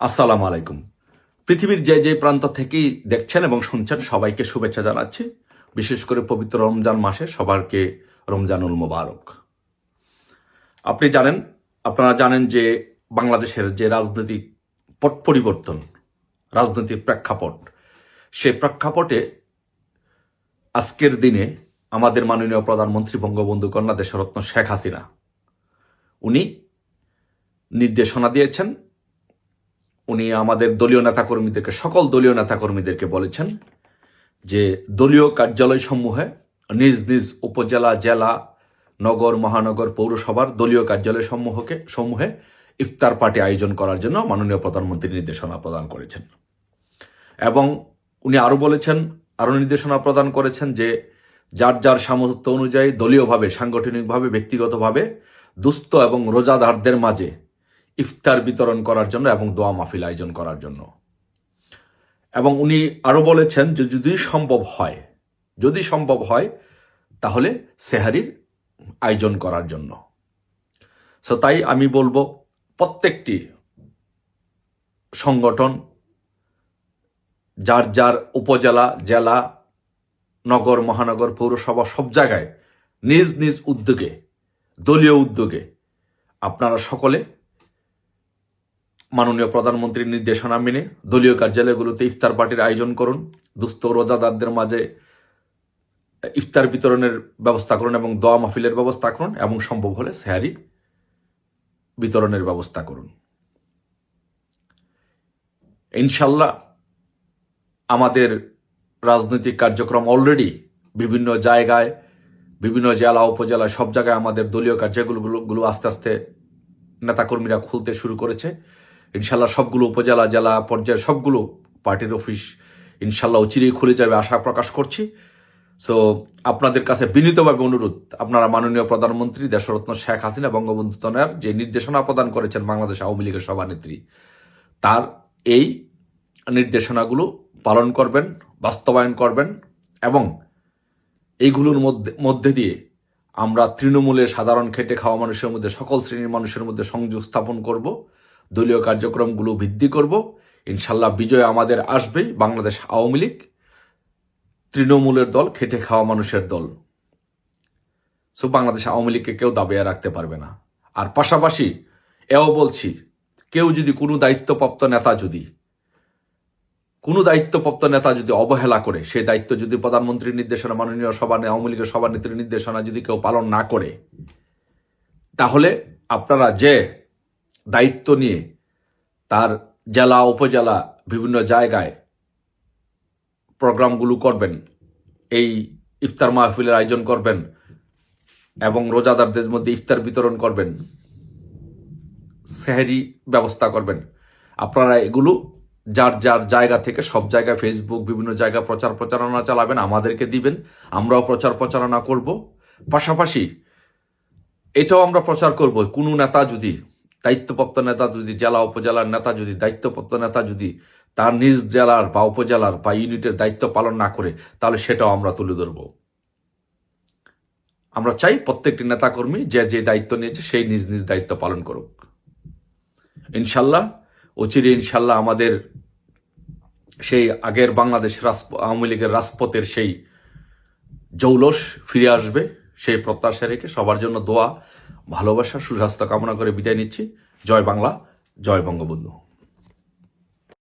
আসসালামু আলাইকুম। পৃথিবীর যে যে প্রান্ত থেকেই দেখছেন এবং শুনছেন, সবাইকে শুভেচ্ছা জানাচ্ছি। বিশেষ করে পবিত্র রমজান মাসে সবারকে রমজানুল মোবারক। আপনি জানেন, আপনারা জানেন যে বাংলাদেশের যে রাজনৈতিক পট পরিবর্তন, রাজনৈতিক প্রেক্ষাপট সেই প্রেক্ষাপটে আজকের দিনে আমাদের মাননীয় প্রধানমন্ত্রী বঙ্গবন্ধু কন্যা দেশরত্ন শেখ হাসিনা, উনি নির্দেশনা দিয়েছেন উনি আমাদের দলীয় নেতাকর্মীদেরকে, সকল দলীয় নেতাকর্মীদেরকে বলেছেন যে দলীয় কার্যালয় সমূহে নিজ নিজ উপজেলা, জেলা, নগর, মহানগর, পৌরসভার দলীয় কার্যালয় সমূহকে, সমূহে ইফতার পার্টি আয়োজন করার জন্য মাননীয় প্রধানমন্ত্রী নির্দেশনা প্রদান করেছেন। এবং উনি আরও বলেছেন, আরও নির্দেশনা প্রদান করেছেন যে যার যার সামর্থ্য অনুযায়ী দলীয়ভাবে, সাংগঠনিকভাবে, ব্যক্তিগতভাবে দুস্থ এবং রোজাদারদের মাঝে ইফতার বিতরণ করার জন্য এবং দোয়া মাহফিল আয়োজন করার জন্য। এবং উনি আরও বলেছেন যে যদি সম্ভব হয়, যদি সম্ভব হয়, তাহলে সেহারির আয়োজন করার জন্য। সো তাই আমি বলব, প্রত্যেকটি সংগঠন, যার যার উপজেলা, জেলা, নগর, মহানগর, পৌরসভা, সব জায়গায় নিজ নিজ উদ্যোগে, দলীয় উদ্যোগে আপনারা সকলে মাননীয় প্রধানমন্ত্রীর নির্দেশনা মেনে দলীয় কার্যালয়গুলোতে ইফতার পার্টির আয়োজন করুন। দুস্থ রোজাদারদের মাঝে ইফতার বিতরণের ব্যবস্থা করুন এবং দোয়া মাহফিলের ব্যবস্থা করুন এবং সম্ভব হলে স্যারি বিতরণের ব্যবস্থা করুন। ইনশাল্লাহ আমাদের রাজনৈতিক কার্যক্রম অলরেডি বিভিন্ন জায়গায়, বিভিন্ন জেলা, উপজেলা, সব জায়গায় আমাদের দলীয় কার্যগুলো আস্তে আস্তে নেতাকর্মীরা খুলতে শুরু করেছে। ইনশাল্লাহ সবগুলো উপজেলা, জেলা পর্যায়ে সবগুলো পার্টির অফিস ইনশাল্লাহ অচিরেই খুলে যাবে আশা প্রকাশ করছি। সো আপনাদের কাছে বিনীতভাবে অনুরোধ, আপনারা মাননীয় প্রধানমন্ত্রী দেশরত্ন শেখ হাসিনা বঙ্গবন্ধু তনয়ার যে নির্দেশনা প্রদান করেছেন বাংলাদেশ আওয়ামী লীগের সভানেত্রী, তার এই নির্দেশনাগুলো পালন করবেন, বাস্তবায়ন করবেন এবং এইগুলোর মধ্যে মধ্যে দিয়ে আমরা তৃণমূলের সাধারণ খেটে খাওয়া মানুষের মধ্যে, সকল শ্রেণির মানুষের মধ্যে সংযোগ স্থাপন করব। দলীয় কার্যক্রমগুলো বৃদ্ধি করব। ইনশাল্লাহ বিজয় আমাদের আসবেই, বাংলাদেশ আওয়ামী লীগ, তৃণমূলের দল, খেটে খাওয়া মানুষের দল। সো বাংলাদেশ আওয়ামী লীগকে কেউ দাবিয়ে রাখতে পারবে না। আর পাশাপাশি এও বলছি, কেউ যদি কোনো দায়িত্বপ্রাপ্ত নেতা যদি, কোনো দায়িত্বপ্রাপ্ত নেতা যদি অবহেলা করে সেই দায়িত্ব যদি প্রধানমন্ত্রীর নির্দেশনা, মাননীয় সভা, আওয়ামী লীগের সভানেত্রীর নির্দেশনা যদি কেউ পালন না করে, তাহলে আপনারা যে দায়িত্ব নিয়ে তার জেলা, উপজেলা, বিভিন্ন জায়গায় প্রোগ্রামগুলো করবেন, এই ইফতার মাহফিলের আয়োজন করবেন এবং রোজাদারদের মধ্যে ইফতার বিতরণ করবেন, সেহেরি ব্যবস্থা করবেন। আপনারা এগুলো যার যার জায়গা থেকে সব জায়গায় ফেসবুক বিভিন্ন জায়গায় প্রচার প্রচারণা চালাবেন, আমাদেরকে দিবেন, আমরাও প্রচার প্রচারণা করব। পাশাপাশি এটাও আমরা প্রচার করব, কোনো নেতা যদি দায়িত্বপ্রাপ্ত নেতা যদি জেলা, উপজেলার নেতা যদি, দায়িত্বপ্রাপ্ত নেতা যদি তার নিজ জেলার বা উপজেলার বা ইউনিটের দায়িত্ব পালন না করে, তাহলে সেটাও আমরা তুলে ধরব। আমরা চাই প্রত্যেকটি নেতাকর্মী যে যে দায়িত্ব নিয়েছে, সেই নিজ নিজ দায়িত্ব পালন করুক। ইনশাল্লাহ, অচিরে ইনশাল্লাহ আমাদের সেই আগের বাংলাদেশ রাজ আওয়ামী লীগের রাজপথের সেই জৌলস ফিরে আসবে। সেই প্রত্যাশা রেখে সবার জন্য দোয়া, ভালোবাসা, সুস্বাস্থ্য কামনা করে বিদায় নিচ্ছি। জয় বাংলা, জয় বঙ্গবন্ধু।